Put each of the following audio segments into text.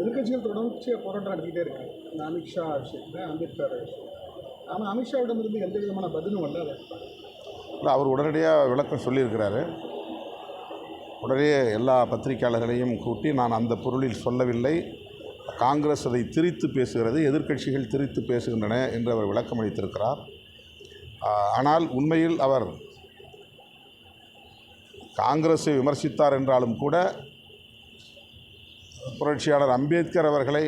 எதிர்க்கட்சிகள் தொடர்ச்சியாக போராட்டம் நடத்திக்கிட்டே இருக்காங்க இந்த அமித்ஷா விஷயத்தில் அம்பேத்கர் விஷயம் ஆனால் அமித்ஷாவிடமிருந்து எந்த விதமான பதிலும் வரல அதை இல்லை அவர் உடனடியாக விளக்கம் சொல்லியிருக்கிறாரு. உடனே எல்லா பத்திரிகையாளர்களையும் கூட்டி நான் அந்த பொருளில் சொல்லவில்லை. காங்கிரஸ் அதை திரித்து பேசுகிறது எதிர்க்கட்சிகள் திரித்து பேசுகின்றன என்று அவர் விளக்கம் அளித்திருக்கிறார். ஆனால் உண்மையில் அவர் காங்கிரஸை விமர்சித்தார் என்றாலும் கூட புரட்சியாளர் அம்பேத்கர் அவர்களை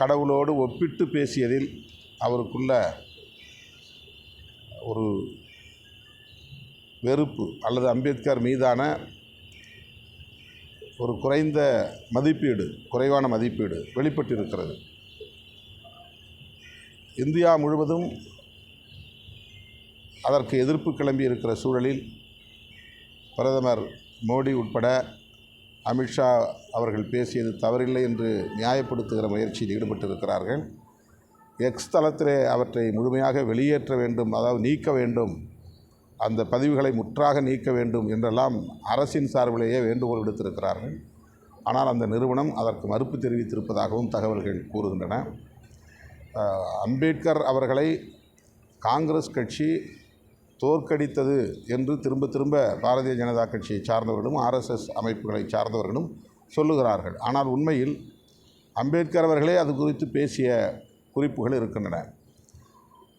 கடவுளோடு ஒப்பிட்டு பேசியதில் அவருக்குள்ள ஒரு வெறுப்பு அல்லது அம்பேத்கர் மீதான ஒரு குறைந்த மதிப்பீடு குறைவான மதிப்பீடு வெளிப்பட்டிருக்கிறது. இந்தியா முழுவதும் அதற்கு எதிர்ப்பு கிளம்பி இருக்கிற சூழலில் பிரதமர் மோடி உட்பட அமித்ஷா அவர்கள் பேசியது தவறில்லை என்று நியாயப்படுத்துகிற முயற்சியில் ஈடுபட்டிருக்கிறார்கள். எக்ஸ் தளத்திலே அவற்றை முழுமையாக வெளியேற்ற வேண்டும் அதாவது நீக்க வேண்டும் அந்த பதிவுகளை முற்றாக நீக்க வேண்டும் என்றெல்லாம் அரசின் சார்பிலேயே வேண்டுகோள் விடுத்திருக்கிறார்கள். ஆனால் அந்த நிறுவனம் அதற்கு மறுப்பு தெரிவித்திருப்பதாகவும் தகவல்கள் கூறுகின்றன. அம்பேத்கர் அவர்களை காங்கிரஸ் கட்சி தோற்கடித்தது என்று திரும்ப திரும்ப பாரதிய ஜனதா கட்சியை சார்ந்தவர்களும் ஆர்எஸ்எஸ் அமைப்புகளை சார்ந்தவர்களும் சொல்லுகிறார்கள். ஆனால் உண்மையில் அம்பேத்கர் அவர்களே அது குறித்து பேசிய குறிப்புகள் இருக்கின்றன.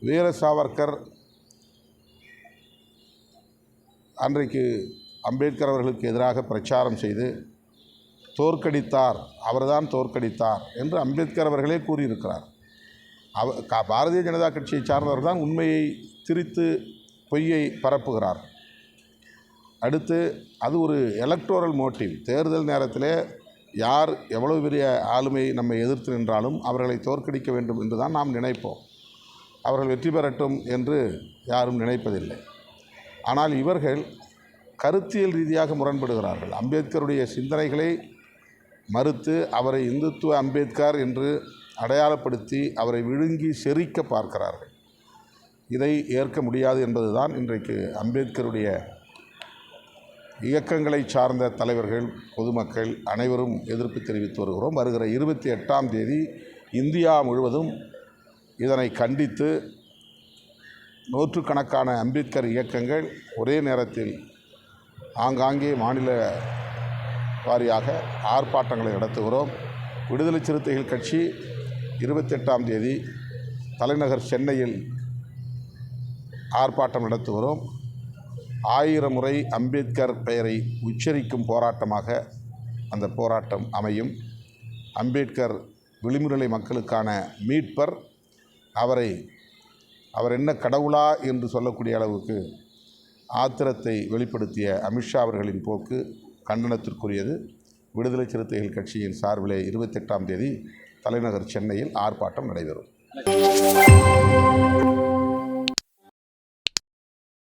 வீர சாவர்கர் அன்றைக்கு அம்பேத்கர் அவர்களுக்கு எதிராக பிரச்சாரம் செய்து தோற்கடித்தார் அவர்தான் தோற்கடித்தார் என்று அம்பேத்கர் அவர்களே கூறியிருக்கிறார். அவ பாரதிய ஜனதா கட்சியை சார்ந்தவர் தான் உண்மையை திரித்து பொய்யை பரப்புகிறார். அடுத்து அது ஒரு எலக்டோரல் மோட்டிவ் தேர்தல் நேரத்தில் யார் எவ்வளவு பெரிய ஆளுமை நம்மை எதிர்த்து நின்றாலும் அவர்களை தோற்கடிக்க வேண்டும் என்று தான் நாம் நினைப்போம். அவர்கள் வெற்றி பெறட்டும் என்று யாரும் நினைப்பதில்லை. ஆனால் இவர்கள் கருத்தியல் ரீதியாக முரண்படுகிறார்கள். அம்பேத்கருடைய சிந்தனைகளை மறுத்து அவரை இந்துத்துவ அம்பேத்கர் என்று அடையாளப்படுத்தி அவரை விழுங்கி செரிக்க பார்க்கிறார்கள். இதை ஏற்க முடியாது என்பதுதான் இன்றைக்கு அம்பேத்கருடைய இயக்கங்களை சார்ந்த தலைவர்கள் பொதுமக்கள் அனைவரும் எதிர்ப்பு தெரிவித்து வருகிறோம். வருகிற இருபத்தி எட்டாம் தேதி இந்தியா முழுவதும் இதனை கண்டித்து நூற்றுக்கணக்கான அம்பேத்கர் இயக்கங்கள் ஒரே நேரத்தில் ஆங்காங்கே மாநில வாரியாக ஆர்ப்பாட்டங்களை நடத்துகிறோம். விடுதலை சிறுத்தைகள் கட்சி இருபத்தெட்டாம் தேதி தலைநகர் சென்னையில் ஆர்ப்பாட்டம் நடத்துகிறோம். ஆயிரம் முறை அம்பேத்கர் பெயரை உச்சரிக்கும் போராட்டமாக அந்த போராட்டம் அமையும். அம்பேத்கர் விளிம்புநிலை மக்களுக்கான மீட்பர். அவரை அவர் என்ன கடவுளா என்று சொல்லக்கூடிய அளவுக்கு ஆத்திரத்தை வெளிப்படுத்திய அமித்ஷா அவர்களின் போக்கு கண்டனத்திற்குரியது. விடுதலை சிறுத்தைகள் கட்சியின் சார்பிலே இருபத்தெட்டாம் தேதி தலைநகர் சென்னையில் ஆர்ப்பாட்டம் நடைபெறும்.